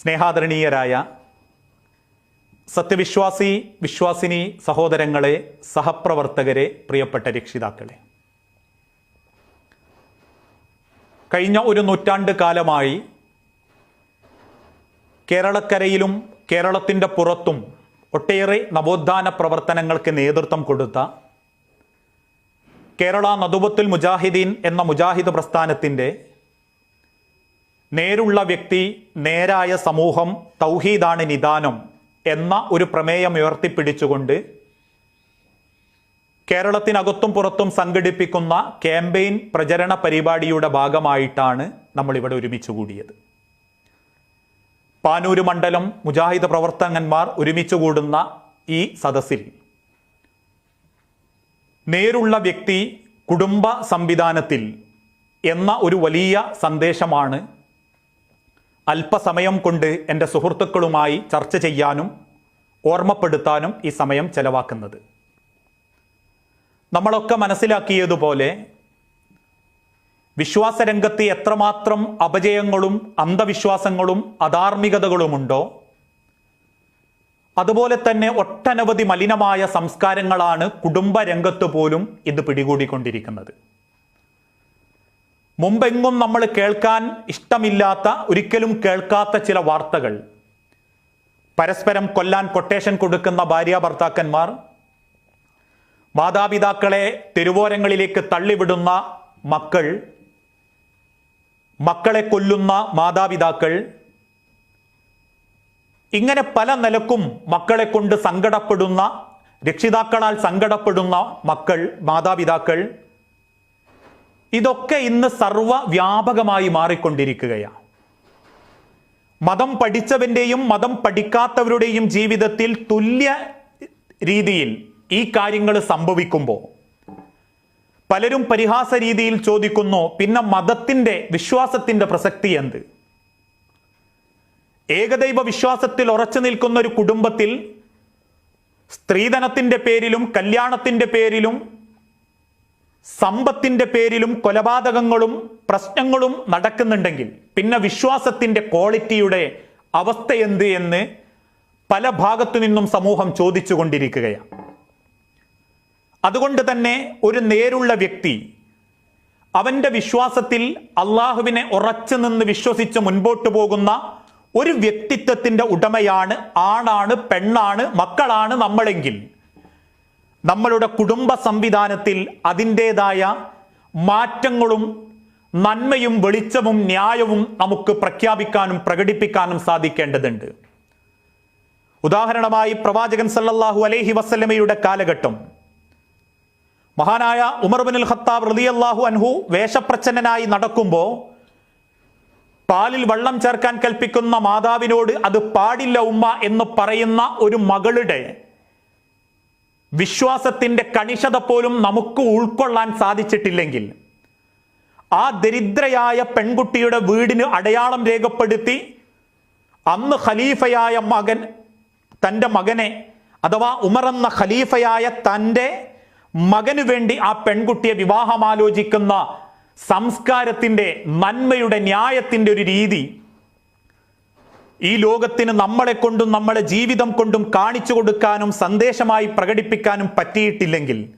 സ്നേഹാദരണീയരായ സത്യവിശ്വാസി വിശ്വാസിനി സഹോദരങ്ങളെ സഹപ്രവർത്തകരെ പ്രിയപ്പെട്ട രക്ഷിതാക്കളെ. കഴിഞ്ഞ ഒരു നൂറ്റാണ്ട് കാലമായി കേരളക്കരയിലും കേരളത്തിന്റെ പുറത്തും ഒട്ടേറെ നവോത്ഥാന പ്രവർത്തനങ്ങൾക്ക് നേതൃത്വം കൊടുത്ത കേരള നദുബത്തുൽ മുജാഹിദീൻ എന്ന മുജാഹിദ് പ്രസ്ഥാനത്തിന്റെ നേരുള്ള വ്യക്തി നേരായ സമൂഹം തൗഹീദാണ് നിദാനം എന്ന ഒരു പ്രമേയം ഉയർത്തിപ്പിടിച്ചുകൊണ്ട് കേരളത്തിനകത്തും പുറത്തും സംഘടിപ്പിക്കുന്ന ക്യാമ്പയിൻ പ്രചരണ പരിപാടിയുടെ ഭാഗമായിട്ടാണ് നമ്മളിവിടെ ഒരുമിച്ച് കൂടിയത്. പാനൂര് മണ്ഡലം മുജാഹിദ് പ്രവർത്തകന്മാർ ഒരുമിച്ച് കൂടുന്ന ഈ സദസ്സിൽ നേരുള്ള വ്യക്തി കുടുംബ സംവിധാനത്തിൽ എന്ന ഒരു വലിയ സന്ദേശമാണ് അല്പസമയം കൊണ്ട് എന്റെ സുഹൃത്തുക്കളുമായി ചർച്ച ചെയ്യാനും ഓർമ്മപ്പെടുത്താനും ഈ സമയം ചെലവാക്കുന്നത്. നമ്മളൊക്കെ മനസ്സിലാക്കിയതുപോലെ വിശ്വാസരംഗത്ത് എത്രമാത്രം അപജയങ്ങളും അന്ധവിശ്വാസങ്ങളും അധാർമികതകളുമുണ്ടോ അതുപോലെ തന്നെ ഒട്ടനവധി മലിനമായ സംസ്കാരങ്ങളാണ് കുടുംബരംഗത്ത് പോലും ഇത് പിടികൂടിക്കൊണ്ടിരിക്കുന്നത്. മുമ്പെങ്ങും നമ്മൾ കേൾക്കാൻ ഇഷ്ടമില്ലാത്ത ഒരിക്കലും കേൾക്കാത്ത ചില വാർത്തകൾ. പരസ്പരം കൊല്ലാൻ കൊട്ടേഷൻ കൊടുക്കുന്ന ഭാര്യ ഭർത്താക്കന്മാർ മാതാപിതാക്കളെ തെരുവോരങ്ങളിലേക്ക് തള്ളിവിടുന്ന മക്കൾ മക്കളെ കൊല്ലുന്ന മാതാപിതാക്കൾ ഇങ്ങനെ പല നിലക്കും മക്കളെ കൊണ്ട് സങ്കടപ്പെടുന്ന രക്ഷിതാക്കളാൽ സങ്കടപ്പെടുന്ന മക്കൾ മാതാപിതാക്കൾ ഇതൊക്കെ ഇന്ന് സർവവ്യാപകമായി മാറിക്കൊണ്ടിരിക്കുകയാണ്. മതം പഠിച്ചവന്റെയും മതം പഠിക്കാത്തവരുടെയും ജീവിതത്തിൽ തുല്യ രീതിയിൽ ഈ കാര്യങ്ങൾ സംഭവിക്കുമ്പോൾ പലരും പരിഹാസ രീതിയിൽ ചോദിക്കുന്നു പിന്നെ മതത്തിന്റെ വിശ്വാസത്തിന്റെ പ്രസക്തി എന്ത്? ഏകദൈവ വിശ്വാസത്തിൽ ഉറച്ചു നിൽക്കുന്ന ഒരു കുടുംബത്തിൽ സ്ത്രീധനത്തിന്റെ പേരിലും കല്യാണത്തിന്റെ പേരിലും സമ്പത്തിന്റെ പേരിലും കൊലപാതകങ്ങളും പ്രശ്നങ്ങളും നടക്കുന്നുണ്ടെങ്കിൽ പിന്നെ വിശ്വാസത്തിന്റെ ക്വാളിറ്റിയുടെ അവസ്ഥ എന്ത് എന്ന് പല ഭാഗത്തു നിന്നും സമൂഹം ചോദിച്ചുകൊണ്ടിരിക്കുകയാണ്. അതുകൊണ്ട് തന്നെ ഒരു നേരുള്ള വ്യക്തി അവന്റെ വിശ്വാസത്തിൽ അള്ളാഹുവിനെ ഉറച്ചു നിന്ന് വിശ്വസിച്ച് മുൻപോട്ട് പോകുന്ന ഒരു വ്യക്തിത്വത്തിന്റെ ഉടമയാണ് ആണാണ് പെണ്ണാണ് മക്കളാണ് നമ്മളെങ്കിൽ നമ്മളുടെ കുടുംബ സംവിധാനത്തിൽ അതിന്റെതായ മാറ്റങ്ങളും നന്മയും വെളിച്ചവും ന്യായവും നമുക്ക് പ്രഖ്യാപിക്കാനും പ്രകടിപ്പിക്കാനും സാധിക്കേണ്ടതുണ്ട്. ഉദാഹരണമായി പ്രവാചകൻ സല്ലല്ലാഹു അലൈഹി വസല്ലമയുടെ കാലഘട്ടം. മഹാനായ ഉമർ ബിൻ ഖത്താബ് റളിയല്ലാഹു അൻഹു വേഷപ്രച്ഛന്നനായി നടക്കുമ്പോൾ പാലിൽ വെള്ളം ചേർക്കാൻ കൽപ്പിക്കുന്ന മാതാവിനോട് അത് പാടില്ല ഉമ്മ എന്ന് പറയുന്ന ഒരു മകളുടെ വിശ്വാസത്തിന്റെ കണിശത പോലും നമുക്ക് ഉൾക്കൊള്ളാൻ സാധിച്ചിട്ടില്ലെങ്കിൽ ആ ദരിദ്രയായ പെൺകുട്ടിയുടെ വീടിന് അടയാളം രേഖപ്പെടുത്തി അന്ന് ഖലീഫയായ മകൻ തന്റെ മകനെ അഥവാ ഉമർ എന്ന ഖലീഫയായ തന്റെ മകനു വേണ്ടി ആ പെൺകുട്ടിയെ വിവാഹമാലോചിക്കുന്ന സംസ്കാരത്തിന്റെ നന്മയുടെ ന്യായത്തിന്റെ ഒരു രീതി ഈ ലോകത്തിന് നമ്മളെ കൊണ്ടും നമ്മളെ ജീവിതം കൊണ്ടും കാണിച്ചു കൊടുക്കാനും സന്ദേശമായി പ്രകടിപ്പിക്കാനും പറ്റിയിട്ടില്ലെങ്കിൽ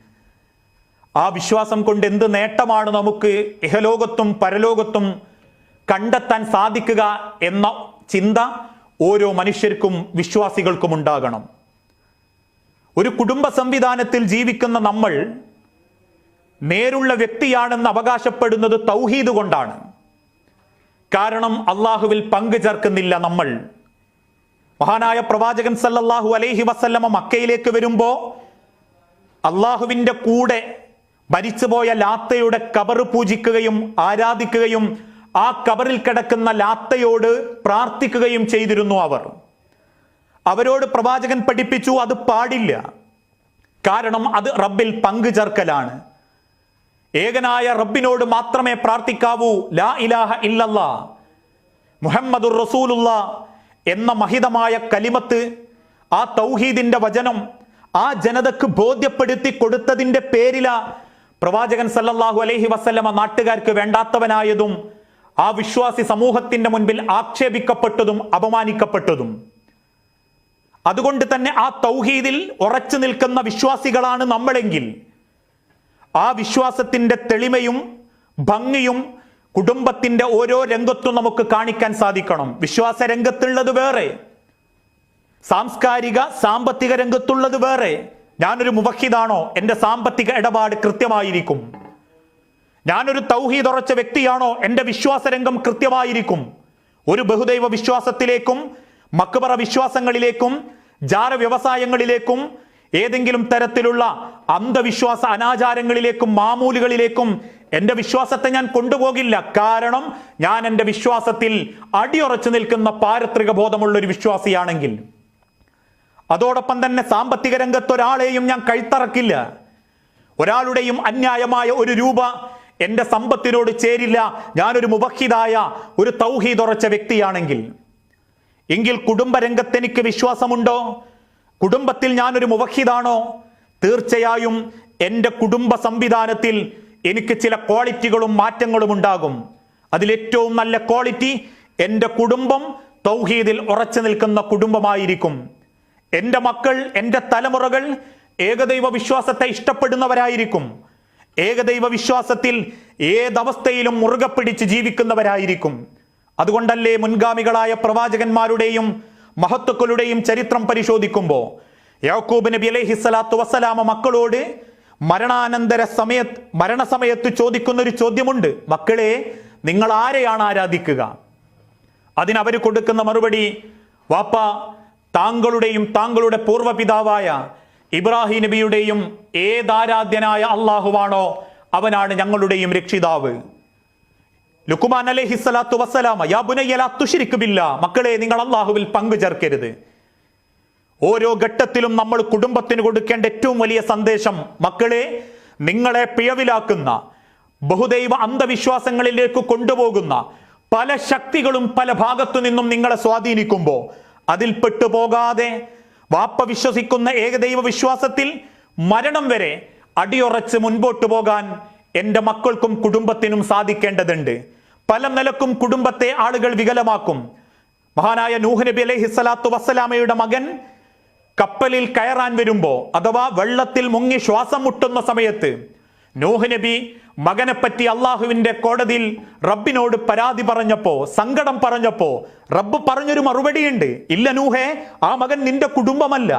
ആ വിശ്വാസം കൊണ്ട് എന്ത് നേട്ടമാണ് നമുക്ക് ഇഹലോകത്തും പരലോകത്തും കണ്ടെത്താൻ സാധിക്കുക എന്ന ചിന്ത ഓരോ മനുഷ്യർക്കും വിശ്വാസികൾക്കും ഉണ്ടാകണം. ഒരു കുടുംബ സംവിധാനത്തിൽ ജീവിക്കുന്ന നമ്മൾ നേരുള്ള വ്യക്തിയാണെന്ന് അവകാശപ്പെടുന്നത് തൗഹീദ് കൊണ്ടാണ്. കാരണം അള്ളാഹുവിൽ പങ്കു ചേർക്കുന്നില്ല നമ്മൾ. മഹാനായ പ്രവാചകൻ സല്ലല്ലാഹു അലൈഹി വസല്ലമ മക്കയിലേക്ക് വരുമ്പോ അള്ളാഹുവിന്റെ കൂടെ ഭരിച്ചുപോയ ലാത്തയുടെ കബർ പൂജിക്കുകയും ആരാധിക്കുകയും ആ കബറിൽ കിടക്കുന്ന ലാത്തയോട് പ്രാർത്ഥിക്കുകയും ചെയ്തിരുന്നു അവർ. അവരോട് പ്രവാചകൻ പഠിപ്പിച്ചു അത് പാടില്ല. കാരണം അത് റബ്ബിൽ പങ്കു ചേർക്കലാണ്. ഏകനായ റബ്ബിനോട് മാത്രമേ പ്രാർത്ഥിക്കാവൂ. ലാ ഇലാഹ ഇല്ലല്ല. മുഹമ്മദുർ റസൂലുള്ള എന്ന മഹിതമായ കലിമത്ത് ആ തൗഹീദിന്റെ വചനം ആ ജനതക്ക് ബോധ്യപ്പെടുത്തി കൊടുത്തതിന്റെ പേരില പ്രവാചകൻ സല്ലല്ലാഹു അലൈഹി വസല്ലമ നാട്ടുകാർക്ക് വേണ്ടാത്തവനായതും ആ വിശ്വാസി സമൂഹത്തിന്റെ മുൻപിൽ ആക്ഷേപിക്കപ്പെട്ടതും അപമാനിക്കപ്പെട്ടതും. അതുകൊണ്ട് തന്നെ ആ തൗഹീദിൽ ഉറച്ചു നിൽക്കുന്ന വിശ്വാസികളാണ് നമ്മളെങ്കിൽ ആ വിശ്വാസത്തിന്റെ തെളിമയും ഭംഗിയും കുടുംബത്തിന്റെ ഓരോ രംഗത്തും നമുക്ക് കാണിക്കാൻ സാധിക്കണം. വിശ്വാസ രംഗത്തുള്ളത് വേറെ. സാംസ്കാരിക സാമ്പത്തിക രംഗത്തുള്ളത് വേറെ. ഞാനൊരു മുവഹിദാണോ? എന്റെ സാമ്പത്തിക ഇടപാട് കൃത്യമായിരിക്കും. ഞാനൊരു തൗഹീദ് ഉറച്ച വ്യക്തിയാണോ? എന്റെ വിശ്വാസ രംഗം കൃത്യമായിരിക്കും. ഒരു ബഹുദൈവ വിശ്വാസത്തിലേക്കും മക്കബറ വിശ്വാസങ്ങളിലേക്കും ജാര വ്യവസായങ്ങളിലേക്കും ഏതെങ്കിലും തരത്തിലുള്ള അന്ധവിശ്വാസ അനാചാരങ്ങളിലേക്കും മാമൂലുകളിലേക്കും എന്റെ വിശ്വാസത്തെ ഞാൻ കൊണ്ടുപോകില്ല. കാരണം ഞാൻ എന്റെ വിശ്വാസത്തിൽ അടിയുറച്ചു നിൽക്കുന്ന പാരത്രിക ബോധമുള്ള ഒരു വിശ്വാസിയാണെങ്കിൽ അതോടൊപ്പം തന്നെ സാമ്പത്തിക രംഗത്ത് ഒരാളെയും ഞാൻ കഴുത്തറക്കില്ല ഒരാളുടെയും അന്യായമായ ഒരു രൂപ എന്റെ സമ്പത്തിനോട് ചേരില്ല. ഞാനൊരു മുബഹിദായ ഒരു തൗഹീദ് ഉറച്ച വ്യക്തിയാണെങ്കിൽ എങ്കിൽ കുടുംബരംഗത്തെനിക്ക് വിശ്വാസമുണ്ടോ? കുടുംബത്തിൽ ഞാനൊരു മുവഹിദാണോ? തീർച്ചയായും എന്റെ കുടുംബ സംവിധാനത്തിൽ എനിക്ക് ചില ക്വാളിറ്റികളും മാറ്റങ്ങളും ഉണ്ടാകും. അതിലേറ്റവും നല്ല ക്വാളിറ്റി എന്റെ കുടുംബം തൗഹീദിൽ ഉറച്ചു നിൽക്കുന്ന കുടുംബമായിരിക്കും. എന്റെ മക്കൾ എന്റെ തലമുറകൾ ഏകദൈവ വിശ്വാസത്തെ ഇഷ്ടപ്പെടുന്നവരായിരിക്കും. ഏകദൈവ വിശ്വാസത്തിൽ ഏതവസ്ഥയിലും മുറുകെ പിടിച്ച് ജീവിക്കുന്നവരായിരിക്കും. അതുകൊണ്ടല്ലേ മുൻഗാമികളായ പ്രവാചകന്മാരുടെയും മഹത്തുക്കളുടെയും ചരിത്രം പരിശോധിക്കുമ്പോൾ യാക്കൂബ് നബി അലൈഹി സ്വലാത്തു വസ്സലാമ മക്കളോട് മരണാനന്തര സമയത്ത് മരണസമയത്ത് ചോദിക്കുന്ന ഒരു ചോദ്യമുണ്ട്. മക്കളെ നിങ്ങൾ ആരെയാണ് ആരാധിക്കുക? അതിനവർ കൊടുക്കുന്ന മറുപടി വാപ്പ താങ്കളുടെയും താങ്കളുടെ പൂർവപിതാവായ ഇബ്രാഹിം നബിയുടെയും ഏതാരാധ്യനായ അള്ളാഹുവാണോ അവനാണ് ഞങ്ങളുടെയും രക്ഷിതാവ്. ലുക്കുമാൻ അലഹിസ്സലാത്തു വസ്സലാമ യാ ബുനയ്യ തുഷിരിക്കുമില്ല. മക്കളെ നിങ്ങൾ അള്ളാഹുവിൽ പങ്കു ചേർക്കരുത് ഓരോ ഘട്ടത്തിലും നമ്മൾ കുടുംബത്തിന് കൊടുക്കേണ്ട ഏറ്റവും വലിയ സന്ദേശം മക്കളെ നിങ്ങളെ പിഴവിലാക്കുന്ന ബഹുദൈവ അന്ധവിശ്വാസങ്ങളിലേക്ക് കൊണ്ടുപോകുന്ന പല ശക്തികളും പല ഭാഗത്തു നിന്നും നിങ്ങളെ സ്വാധീനിക്കുമ്പോൾ അതിൽ പെട്ടുപോകാതെ വാപ്പ വിശ്വസിക്കുന്ന ഏകദൈവ വിശ്വാസത്തിൽ മരണം വരെ അടിയുറച്ച് മുൻപോട്ട് പോകാൻ എന്റെ മക്കൾക്കും കുടുംബത്തിനും സാധിക്കേണ്ടതുണ്ട്. പല നിലക്കും കുടുംബത്തെ ആളുകൾ വികലമാക്കും. മഹാനായ നൂഹ് നബി അലൈഹി സ്വലാത്തു വസ്സലാമയുടെ മകൻ കപ്പലിൽ കയറാൻ വരുമ്പോ അഥവാ വെള്ളത്തിൽ മുങ്ങി ശ്വാസം മുട്ടുന്ന സമയത്ത് നൂഹ് നബി മകനെപ്പറ്റി പറ്റി അള്ളാഹുവിന്റെ കോടതിയിൽ റബ്ബിനോട് പരാതി പറഞ്ഞപ്പോ സങ്കടം പറഞ്ഞപ്പോ റബ്ബ് പറഞ്ഞൊരു മറുപടിയുണ്ട്. ഇല്ല നൂഹേ ആ മകൻ നിന്റെ കുടുംബമല്ല.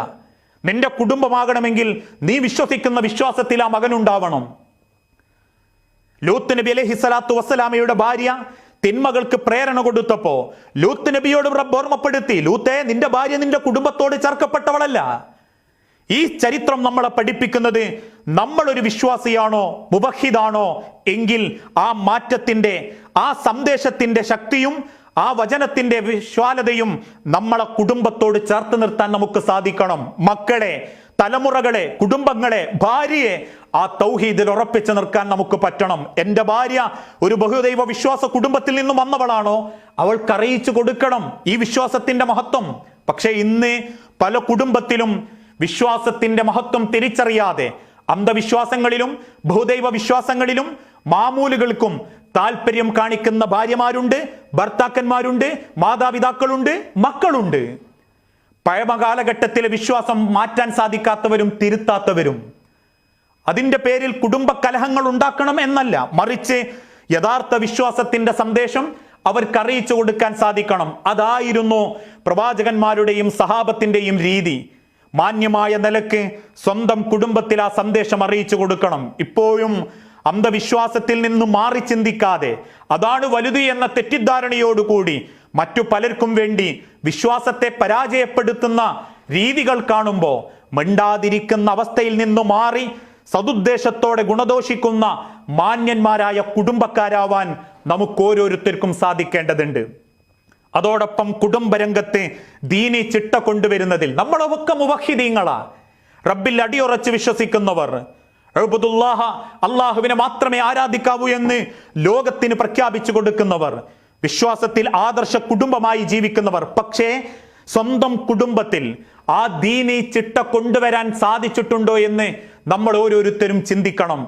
നിന്റെ കുടുംബമാകണമെങ്കിൽ നീ വിശ്വസിക്കുന്ന വിശ്വാസത്തിൽ ആ മകൻ ഉണ്ടാവണം. ലൂത്ത് നബി അലഹി സ്വലാത്തു വസ്സലാമയുടെ ഭാര്യ തിന്മകൾക്ക് പ്രേരണ കൊടുത്തപ്പോ ലൂത്ത് നബിയോട് റബ്ബ് ഓർമ്മപ്പെടുത്തി ലൂത്തെ നിന്റെ ഭാര്യ നിന്റെ കുടുംബത്തോട് ചേർക്കപ്പെട്ടവളല്ല. ഈ ചരിത്രം നമ്മളെ പഠിപ്പിക്കുന്നത് നമ്മൾ ഒരു വിശ്വാസിയാണോ മുബഹിദാണോ എങ്കിൽ ആ മാറ്റത്തിന്റെ ആ സന്ദേശത്തിന്റെ ശക്തിയും ആ വചനത്തിന്റെ വിശ്വാലതയും നമ്മളെ കുടുംബത്തോട് ചേർത്ത് നിർത്താൻ നമുക്ക് സാധിക്കണം. മക്കളെ തലമുറകളെ കുടുംബങ്ങളെ ഭാര്യയെ ആ തൗഹീദിൽ ഉറപ്പിച്ചു നിർക്കാൻ നമുക്ക് പറ്റണം. എന്റെ ഭാര്യ ഒരു ബഹുദൈവ വിശ്വാസ കുടുംബത്തിൽ നിന്നും വന്നവളാണോ? അവൾക്ക് അറിയിച്ചു കൊടുക്കണം ഈ വിശ്വാസത്തിന്റെ മഹത്വം. പക്ഷേ ഇന്ന് പല കുടുംബത്തിലും വിശ്വാസത്തിന്റെ മഹത്വം തിരിച്ചറിയാതെ അന്ധവിശ്വാസങ്ങളിലും ബഹുദൈവ വിശ്വാസങ്ങളിലും മാമൂലുകൾക്കും താല്പര്യം കാണിക്കുന്ന ഭാര്യമാരുണ്ട് ഭർത്താക്കന്മാരുണ്ട് മാതാപിതാക്കളുണ്ട് മക്കളുണ്ട്. പഴമകാലഘട്ടത്തിലെ വിശ്വാസം മാറ്റാൻ സാധിക്കാത്തവരും തിരുത്താത്തവരും. അതിന്റെ പേരിൽ കുടുംബ കലഹങ്ങൾ ഉണ്ടാക്കണം എന്നല്ല മറിച്ച് യഥാർത്ഥ വിശ്വാസത്തിന്റെ സന്ദേശം അവർക്ക് അറിയിച്ചു കൊടുക്കാൻ സാധിക്കണം. അതായിരുന്നു പ്രവാചകന്മാരുടെയും സഹാബത്തിന്റെയും രീതി. മാന്യമായ നിലയ്ക്ക് സ്വന്തം കുടുംബത്തിൽ ആ സന്ദേശം അറിയിച്ചു കൊടുക്കണം. ഇപ്പോഴും അന്ധവിശ്വാസത്തിൽ നിന്ന് മാറി ചിന്തിക്കാതെ അതാണ് വലുത് എന്ന തെറ്റിദ്ധാരണയോടുകൂടി മറ്റു പലർക്കും വേണ്ടി വിശ്വാസത്തെ പരാജയപ്പെടുത്തുന്ന രീതികൾ കാണുമ്പോൾ മിണ്ടാതിരിക്കുന്ന അവസ്ഥയിൽ നിന്നു മാറി സതുദ്ദേശത്തോടെ ഗുണദോഷിക്കുന്ന മാന്യന്മാരായ കുടുംബക്കാരാവാൻ നമുക്ക് ഓരോരുത്തർക്കും സാധിക്കേണ്ടതുണ്ട്. അതോടൊപ്പം കുടുംബരംഗത്ത് ദീനി ചിട്ട കൊണ്ടുവരുന്നതിൽ നമ്മളൊക്കെ മുവഹിദീങ്ങളാ. റബ്ബിൽ അടിയുറച്ച് വിശ്വസിക്കുന്നവർ. അള്ളാഹുവിനെ മാത്രമേ ആരാധിക്കാവൂ എന്ന് ലോകത്തിന് പ്രഖ്യാപിച്ചു കൊടുക്കുന്നവർ. വിശ്വാസത്തിൽ ആദർശ കുടുംബമായി ജീവിക്കുന്നവർ. പക്ഷേ സ്വന്തം കുടുംബത്തിൽ ആ ദീനി ചിട്ട കൊണ്ടുവരാൻ സാധിച്ചിട്ടുണ്ടോ എന്ന് നമ്മൾ ഓരോരുത്തരും ചിന്തിക്കണം.